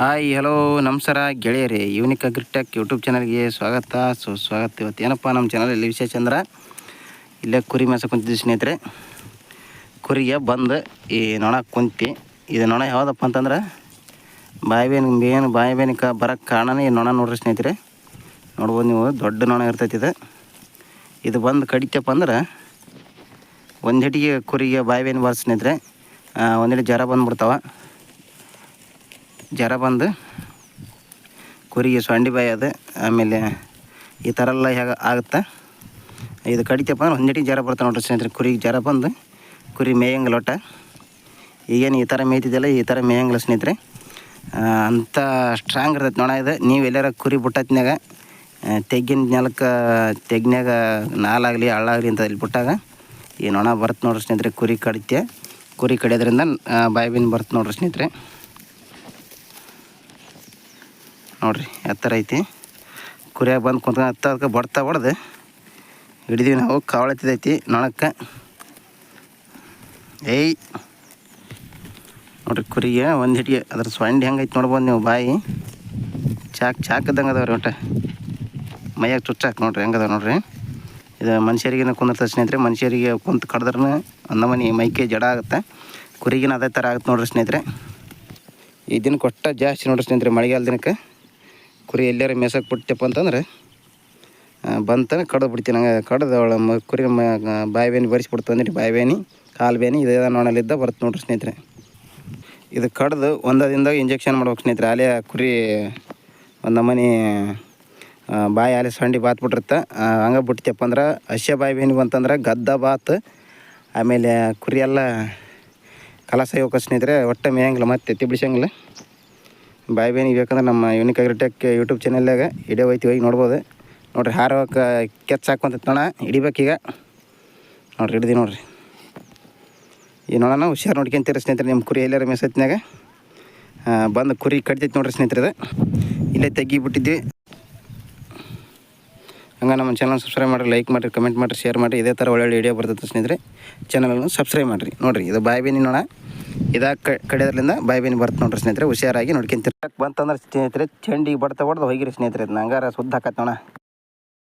Hi hello ನಮಸ್ಕಾರ ಗೆಳೆಯರಿ. Unique agritech YouTube ಚಾನಲ್ಗೆ ಸ್ವಾಗತ. ಸುಸ್ವಾಗತ ಇವತ್ತು ಏನಪ್ಪ ನಮ್ಮ ಚಾನಲಲ್ಲಿ ವಿಶೇಷ ಅಂದ್ರೆ? ಇಲ್ಲೇ ಕುರಿ ಮೇಸ ಕುಂತಿದ್ವಿ ಸ್ನೇಹಿತರೆ. ಕುರಿಗೆ ಬಂದು ಈ ನೊಣ ಕುಂತಿ. ಇದು ನೊಣ ಯಾವುದಪ್ಪ ಅಂತಂದ್ರೆ? ಬಾಯಿ ಏನು ಬಾಯಿ ಕ ಬರೋಕ್ಕೆ ಕಾರಣನೇ ಈ ನೊಣ ನೋಡ್ರಿ ಸ್ನೇಹಿತರೆ. ನೋಡ್ಬೋದು ನೀವು, ದೊಡ್ಡ ನೊಣ ಇರ್ತೈತಿ ಇದು. ಇದು ಬಂದು ಕಡಿತಪ್ಪ ಅಂದ್ರೆ, ಒಂದು ಹಿಟಿಗೆ ಕುರಿಗೆ ಬಾಯಿ ಬೇನೆ ಬರ್ಸ್ ಸ್ನೇಹಿತರೆ ಒಂದಿಟ್ಟು ಜ್ವರ ಬಂದ್ಬಿಡ್ತಾವ. ಜ್ವರ ಬಂದು ಕುರಿಗೆ ಸೊಂಡಿ ಬಾಯಿ ಅದು ಆಮೇಲೆ ಈ ಥರ ಎಲ್ಲ ಹೇಗೆ ಆಗುತ್ತೆ? ಇದು ಕಡಿತಪ್ಪ ಅಂದ್ರೆ ಒಂದಿಟಿಗೆ ಜ್ವರ ಬರ್ತಾವೆ ನೋಡ್ರಿ ಸ್ನೇಹಿತರೆ, ಕುರಿಗೆ ಜ್ವರ ಬಂದು ಕುರಿ ಮೇಯಂಗಿಲ್ಲ ಒಟ್ಟ ಈಗೇನು ಈ ಥರ ಮೇಯ್ತಿದ್ದಲ್ಲ ಈ ಥರ ಮೇಯಂಗಿಲ್ಲ ಸ್ನೇಹಿತರೆ. ಅಂತ ಸ್ಟ್ರಾಂಗ್ ಇರ್ತೈತೆ ನೋಡ ಇದು. ನೀವು ಎಲ್ಲಾರ ಕುರಿ ಬಿಟ್ಟತ್ನಾಗ ತೆಗ್ಗಿನ ನೆಲಕ್ಕೆ ತೆಗ್ನಾಗ ನಾಲಾಗಲಿ ಹಳ್ಳಾಗಲಿ ಅಂತ ಇಲ್ಲಿ ಬಿಟ್ಟಾಗ, ಈ ನೊಣ ಬರುತ್ತೆ ನೋಡ್ರಿ ಸ್ನೇಹಿತರೆ, ಕುರಿ ಕಡಿತೆ ಕುರಿ ಕಡಿಯೋದ್ರಿಂದ ಬಾಯಿ ಬರುತ್ತೆ ನೋಡ್ರಿ ಸ್ನೇಹಿತರೆ. ನೋಡ್ರಿ, ಎತ್ತರ ಐತಿ. ಕುರಿಯಾಗ ಬಂದು ಕುಂತ ಅದಕ್ಕೆ ಬಡ್ತಾ ಬಡ್ದು ಹಿಡಿದೀವಿ ನಾವು ಕಾವಳತ್ತಿದೈತಿ ನೊಣಕ್ಕೆ ಏಯ್. ನೋಡ್ರಿ, ಕುರಿಗೆ ಒಂದು ಹಿಡಿಗೆ, ಅದ್ರ ಸೊಂಡಿ ಹೆಂಗೈತಿ ನೋಡ್ಬೋದು ನೀವು ಬಾಯಿ. ಚಾಕ್ ಚಾಕ್ ಇದ್ದಂಗೆ ಅದಾವ್ರಿ ಒಟ್ಟು. ಮೈಯಾಗ ಚುಚ್ಚಾಕ್ ನೋಡ್ರಿ ಹೆಂಗದ ನೋಡ್ರಿ. ಇದು ಮನುಷ್ಯರಿಗಿನ ಕುಂದಿರ್ತದೆ ಸ್ನೇಹಿತರೆ, ಮನುಷ್ಯರಿಗೆ ಕುಂತು ಕಡ್ದ್ರೂ ಮನೆ ಮೈಕೆ ಜಡ ಆಗುತ್ತೆ. ಕುರಿಗಿನ ಅದೇ ಥರ ಆಗುತ್ತೆ ನೋಡ್ರಿ ಸ್ನೇಹಿತರೆ. ಈ ದಿನ ಕೊಟ್ಟ ಜಾಸ್ತಿ ನೋಡ್ರಿ ಸ್ನೇಹಿತರೆ, ಮಳೆಗಾಲ ದಿನಕ್ಕೆ. ಕುರಿ ಎಲ್ಲಾರ ಮೇಸಕ್ಕೆ ಬಿಟ್ಟಪ್ಪ ಅಂತಂದ್ರೆ ಬಂತನ ಕಡ್ದು ಬಿಡ್ತೀನಿ. ನಂಗೆ ಕಡ್ದು ಅವಳ ಕುರಿ ಮ ಬಾಯಿ ಬೇನಿ ಬರಿಸ್ಬಿಡ್ತು ಅಂದ್ರೆ ಬಾಯಿ ಬೇನಿ, ಕಾಲು ಬೇನಿ, ಇದೇ ನೋಡಲಿದ್ದ ಬರ್ತು ನೋಡ್ರಿ ಸ್ನೇಹಿತರೆ. ಇದು ಕಡ್ದು ಒಂದ ದಿನದಾಗ ಇಂಜೆಕ್ಷನ್ ಮಾಡ್ಬೇಕು ಸ್ನೇಹಿತರೆ. ಅಲ್ಲೇ ಕುರಿ, ಒಂದು ಮನೆ ಬಾಯಿ ಅಲೆ ಸಂಡಿ ಬಾತ್ ಬಿಟ್ಟಿರುತ್ತೆ. ಹಂಗೆ ಬಿಡ್ತಪ್ಪ ಅಂದ್ರೆ ಹಸ್ಯ ಬಾಯಿ ಬೇನಿ ಬಂತಂದ್ರೆ ಗದ್ದ ಬಾತ್, ಆಮೇಲೆ ಕುರಿ ಎಲ್ಲ ಕಲಸ ಹೋಗೋ ಸ್ನೇಹಿತರೆ, ಒಟ್ಟೆ ಮೇಯಂಗಿಲ್ಲ ಮತ್ತೆ ಎತ್ತಿ ಬಾಯಿ ಬೇನಿ ಬೇಕಂದ್ರೆ ನಮ್ಮ ಯೂನಿಕ್ ಅಗ್ರಿಟೆಕ್ ಯೂಟ್ಯೂಬ್ ಚಾನಲ್ನಾಗ ಇಡೇ ಹೋಯ್ತು ಹೋಗಿ ನೋಡ್ಬೋದು. ನೋಡ್ರಿ ಹಾರೋಕೆ ಕೆಚ್ಚ ಹಾಕೊಂತ ನೋಣ ಹಿಡಿಬೇಕೀಗ ನೋಡ್ರಿ, ಹಿಡ್ದು ನೋಡ್ರಿ. ಈ ನೋಡೋಣ ಹುಷಾರು ನೋಡ್ಕೊಂತೀರಿ ಸ್ನೇಹಿತರೆ, ನಿಮ್ಮ ಕುರಿ ಎಲ್ಲಾರ ಮೆಸತ್ನಾಗ ಬಂದು ಕುರಿ ಕಟ್ತೈತಿ ನೋಡ್ರಿ ಸ್ನೇಹಿತರೆ ಇಲ್ಲೇ ತೆಗಿಬಿಟ್ಟಿದ್ವಿ. ಹಂಗೆ ನಮ್ಮ ಚಾನಲ್ ಸಬ್ಸ್ಕ್ರೈಬ್ ಮಾಡಿರಿ ಲೈಕ್ ಮಾಡಿರಿ ಕಮೆಂಟ್ ಮಾಡಿರಿ ಶೇರ್ ಮಾಡಿರಿ. ಇದೇ ಥರ ಒಳ್ಳೊಳ್ಳೆ ವಿಡಿಯೋ ಬರ್ತೈತೆ ಸ್ನೇಹಿತರೆ. ಚಾನಲನ್ನು ಸಬ್ಸ್ಕ್ರೈಬ್ ಮಾಡಿರಿ. ನೋಡಿರಿ, ಇದು ಬಾಯಿ ಬೇನಿ ನೋಡ. ಇದಾಗ ಕಡಿಯೋದ್ರಿಂದ ಬಾಯಿ ಬರ್ತ ನೋಡ್ರಿ ಸ್ನೇಹಿತರೆ, ಹುಷಾರಾಗಿ ನೋಡ್ಕೊಂತೀರಿ. ಬಂತಂದ್ರೆ ಸ್ನೇಹಿತರೆ, ಚಂಡಿಗೆ ಬಡ್ತಾ ಹೊಡೆದು ಹೋಗಿರಿ ಸ್ನೇಹಿತರೆ ಹಂಗಾರ ಸುದ್ದ ಹಾಕತ್ ನೋಣ